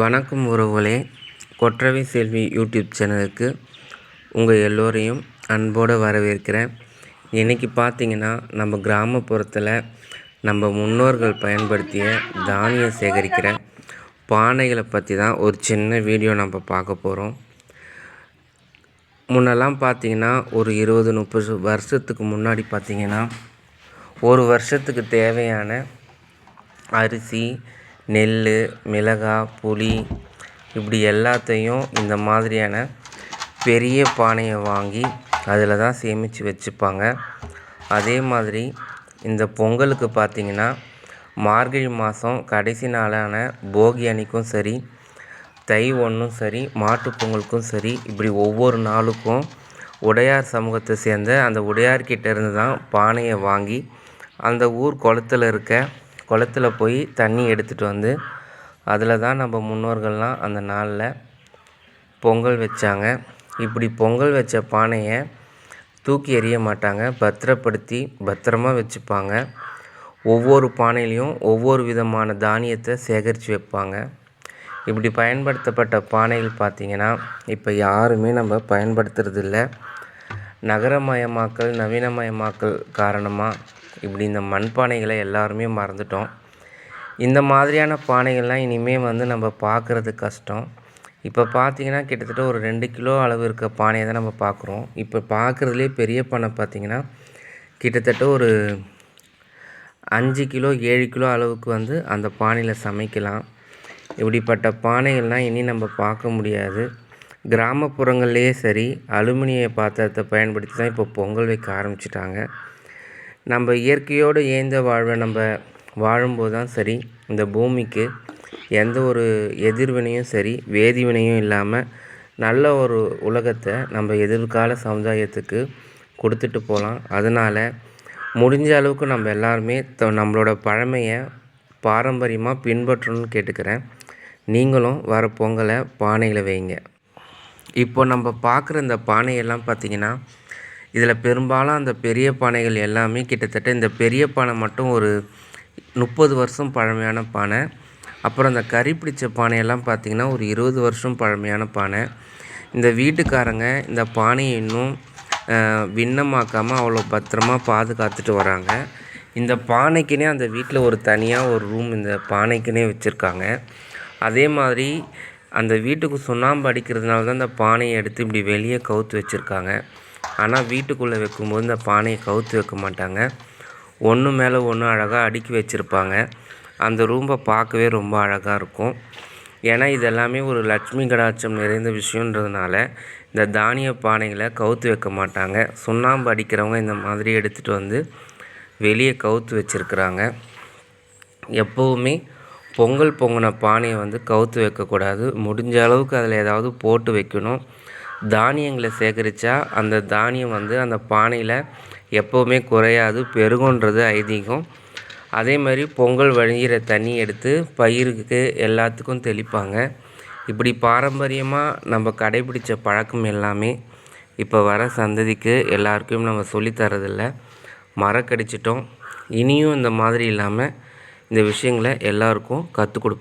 வணக்கம் உறவுகளே. கொற்றவை செல்வி யூடியூப் சேனலுக்கு உங்கள் எல்லோரையும் அன்போடு வரவேற்கிறேன். இன்றைக்கி பார்த்தீங்கன்னா நம்ம கிராமப்புறத்தில் நம்ம முன்னோர்கள் பயன்படுத்திய தானியம் சேகரிக்கிற பானைகளை பற்றி தான் ஒரு சின்ன வீடியோ நம்ம பார்க்க போகிறோம் முன்னெல்லாம் பார்த்தீங்கன்னா ஒரு இருபது முப்பது வருஷத்துக்கு முன்னாடி பார்த்திங்கன்னா ஒரு வருஷத்துக்கு தேவையான அரிசி நெல் மிளகாய் புளி இப்படி எல்லாத்தையும் இந்த மாதிரியான பெரிய பானையை வாங்கி அதில் தான் சேமித்து வச்சுப்பாங்க. அதே மாதிரி இந்த பொங்கலுக்கு பார்த்திங்கன்னா மார்கழி மாதம் கடைசி நாளான போகி அன்னைக்கும் சரி தை ஒன்றும் சரி மாட்டுப் பொங்கலுக்கும் சரி இப்படி ஒவ்வொரு நாளுக்கும் உடையார் சமூகத்தை சேர்ந்த அந்த உடையார்கிட்ட இருந்து தான் பானையை வாங்கி அந்த ஊர் குளத்துல இருக்க குளத்துல போய் தண்ணி எடுத்துகிட்டு வந்து அதில் தான் நம்ம முன்னோர்கள்லாம் அந்த நாளில் பொங்கல் வச்சாங்க. இப்படி பொங்கல் வச்ச பானையை தூக்கி எறிய மாட்டாங்க. பத்திரப்படுத்தி பத்திரமா வச்சுப்பாங்க. ஒவ்வொரு பானையிலையும் ஒவ்வொரு விதமான தானியத்தை சேகரித்து வைப்பாங்க. இப்படி பயன்படுத்தப்பட்ட பானைகள் பார்த்திங்கன்னா இப்போ யாருமே நம்ம பயன்படுத்துறதில்ல. நகரமயமாக்கல் நவீனமயமாக்கல் காரணமாக இப்படி இந்த மண்பானைகளை எல்லாருமே மறந்துட்டோம். இந்த மாதிரியான பானைகள்லாம் இனிமேல் வந்து நம்ம பார்க்குறது கஷ்டம். இப்போ பார்த்திங்கன்னா கிட்டத்தட்ட ஒரு ரெண்டு கிலோ அளவு இருக்க பானையை தான் நம்ம பார்க்குறோம் இப்போ பார்க்குறதுலே பெரிய பானை பார்த்திங்கன்னா கிட்டத்தட்ட ஒரு அஞ்சு கிலோ ஏழு கிலோ அளவுக்கு வந்து அந்த பானையில் சமைக்கலாம். இப்படிப்பட்ட பானைகள்லாம் இனி நம்ம பார்க்க முடியாது. கிராமப்புறங்கள்லேயே சரி அலுமினிய பாத்திரத்தை பயன்படுத்தி தான் இப்போ பொங்கல் வைக்க ஆரம்பிச்சிட்டாங்க. நம்ம இயற்கையோடு ஏந்த வாழ்வை நம்ம வாழும்போது தான் சரி இந்த பூமிக்கு எந்த ஒரு எதிர்வினையும் சரி வேதிவினையும் இல்லாமல் நல்ல ஒரு உலகத்தை நம்ம எதிர்கால சமுதாயத்துக்கு கொடுத்துட்டு போகலாம் அதனால் முடிஞ்ச அளவுக்கு நம்ம எல்லாருமே நம்மளோட பழமையை பாரம்பரியமாக பின்பற்றணும்னு கேட்டுக்கிறேன். நீங்களும் வர பொங்கலை பானையில் வைங்க. இப்போ நம்ம பார்க்குற இந்த பானையெல்லாம் பார்த்திங்கன்னா இதில் பெரும்பாலும் அந்த பெரிய பானைகள் எல்லாமே கிட்டத்தட்ட இந்த பெரிய பானை மட்டும் ஒரு முப்பது வருஷம் பழமையான பானை. அப்புறம் அந்த கறி பிடிச்ச பானையெல்லாம் பார்த்திங்கன்னா ஒரு இருபது வருஷம் பழமையான பானை. இந்த வீட்டுக்காரங்க இந்த பானையை இன்னும் விண்ணமாக்காமல் அவ்வளோ பத்திரமா பாதுகாத்துட்டு வராங்க. இந்த பானைக்குனே அந்த வீட்டில் ஒரு தனியாக ஒரு ரூம் இந்த பானைக்குனே வச்சுருக்காங்க. அதே மாதிரி அந்த வீட்டுக்கு சுண்ணாம்பு அடிக்கிறதுனால தான் இந்த பானையை எடுத்து இப்படி வெளியே கவுத்து வச்சுருக்காங்க. ஆனால் வீட்டுக்குள்ளே வைக்கும்போது இந்த பானையை கவுத்து வைக்க மாட்டாங்க. ஒன்று மேலே ஒன்று அழகாக அடுக்கி வச்சுருப்பாங்க. அந்த ரூம்பை பார்க்கவே ரொம்ப அழகாக இருக்கும். ஏன்னா இது எல்லாமே ஒரு லட்சுமி கடாட்சம் நிறைந்த விஷயன்றதுனால இந்த தானிய பானைகளை கவுத்து வைக்க மாட்டாங்க. சுண்ணாம்பு அடிக்கிறவங்க இந்த மாதிரி எடுத்துகிட்டு வந்து வெளியே கவுத்து வச்சுருக்குறாங்க. எப்போவுமே பொங்கல் பொங்கின பானையை வந்து கவுத்து வைக்கக்கூடாது. முடிஞ்ச அளவுக்கு அதில் ஏதாவது போட்டு வைக்கணும். தானியங்களை சேகரித்தா அந்த தானியம் வந்து அந்த பானையில் எப்போவுமே குறையாது பெருகுன்றது ஐதீகம். அதே மாதிரி பொங்கல் வழிகிற தண்ணி எடுத்து பயிருக்கு எல்லாத்துக்கும் தெளிப்பாங்க. இப்படி பாரம்பரியமாக நம்ம கடைபிடித்த பழக்கம் எல்லாமே இப்போ வர சந்ததிக்கு எல்லாருக்கும் நம்ம சொல்லித்தரதில்ல மறக்கடிச்சிட்டோம். இனியும் இந்த மாதிரி இல்லாமல் இந்த விஷயங்களை எல்லாருக்கும் கற்றுக் கொடு